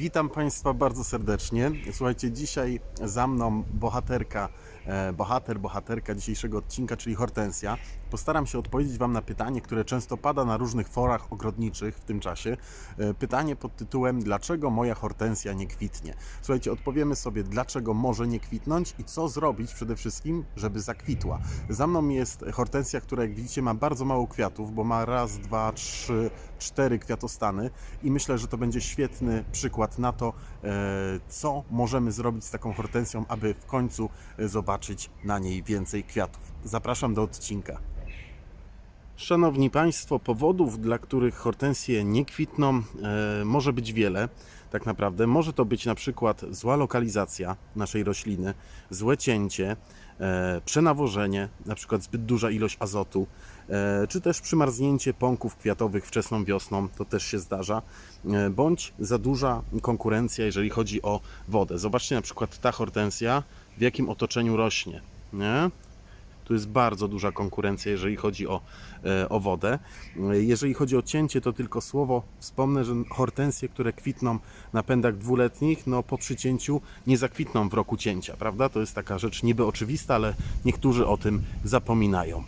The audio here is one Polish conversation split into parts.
Witam Państwa bardzo serdecznie. Słuchajcie, dzisiaj za mną bohaterka, e, bohater, bohaterka dzisiejszego odcinka, czyli Hortensja. Postaram się odpowiedzieć Wam na pytanie, które często pada na różnych forach ogrodniczych w tym czasie. E, Pytanie pod tytułem Dlaczego moja hortensja nie kwitnie? Słuchajcie, odpowiemy sobie, dlaczego może nie kwitnąć i co zrobić przede wszystkim, żeby zakwitła. Za mną jest hortensja, która jak widzicie ma bardzo mało kwiatów, bo ma raz, dwa, trzy, cztery kwiatostany i myślę, że to będzie świetny przykład na to, e, co możemy zrobić z taką hortensją, aby w końcu e, zobaczyć na niej więcej kwiatów. Zapraszam do odcinka. Szanowni Państwo, powodów, dla których hortensje nie kwitną, e, może być wiele. Tak naprawdę może to być na przykład zła lokalizacja naszej rośliny, złe cięcie, e, przenawożenie, na przykład zbyt duża ilość azotu, e, czy też przymarznięcie pąków kwiatowych wczesną wiosną, to też się zdarza, e, bądź za duża konkurencja, jeżeli chodzi o wodę. Zobaczcie na przykład ta hortensja, w jakim otoczeniu rośnie. Nie? Tu jest bardzo duża konkurencja, jeżeli chodzi o, e, o wodę. E, Jeżeli chodzi o cięcie, to tylko słowo wspomnę, że hortensje, które kwitną na pędach dwuletnich, no po przycięciu nie zakwitną w roku cięcia, prawda? To jest taka rzecz niby oczywista, ale niektórzy o tym zapominają.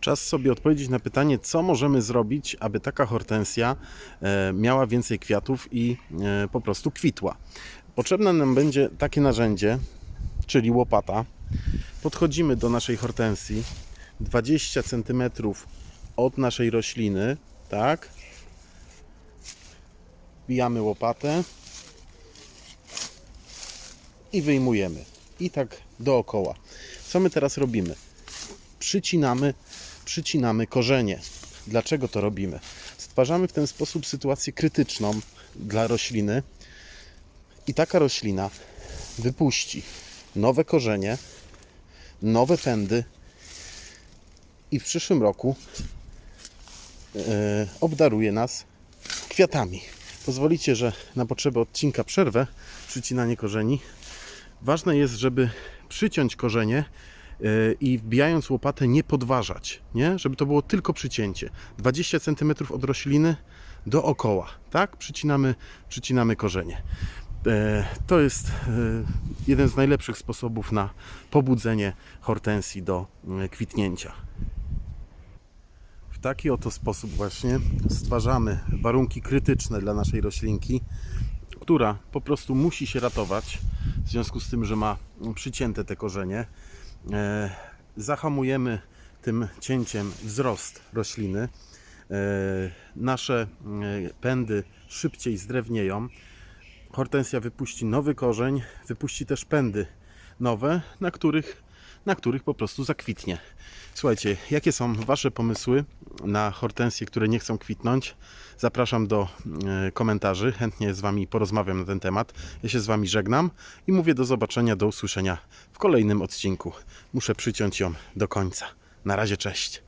Czas sobie odpowiedzieć na pytanie, co możemy zrobić, aby taka hortensja e, miała więcej kwiatów i po prostu kwitła. Potrzebne nam będzie takie narzędzie, czyli łopata. Podchodzimy do naszej hortensji 20 cm od naszej rośliny, tak? Wbijamy łopatę i wyjmujemy. I tak dookoła. Co my teraz robimy? Przycinamy, przycinamy korzenie. Dlaczego to robimy? Stwarzamy w ten sposób sytuację krytyczną dla rośliny i taka roślina wypuści nowe korzenie, nowe pędy i w przyszłym roku e, obdaruje nas kwiatami. Pozwolicie, że na potrzeby odcinka przerwę przycinanie korzeni. Ważne jest, żeby przyciąć korzenie e, i wbijając łopatę nie podważać, nie? żeby to było tylko przycięcie. 20 cm od rośliny dookoła, tak? Przycinamy, przycinamy korzenie. E, To jest e, jeden z najlepszych sposobów na pobudzenie hortensji do e, kwitnięcia. W taki oto sposób właśnie stwarzamy warunki krytyczne dla naszej roślinki, która po prostu musi się ratować w związku z tym, że ma przycięte te korzenie. Zahamujemy tym cięciem wzrost rośliny. Nasze pędy szybciej zdrewnieją. Hortensja wypuści nowy korzeń, wypuści też pędy nowe, na których, na których po prostu zakwitnie. Słuchajcie, jakie są Wasze pomysły na hortensje, które nie chcą kwitnąć? Zapraszam do e, komentarzy, chętnie z Wami porozmawiam na ten temat. Ja się z Wami żegnam i mówię do zobaczenia, do usłyszenia w kolejnym odcinku. Muszę przyciąć ją do końca. Na razie, cześć.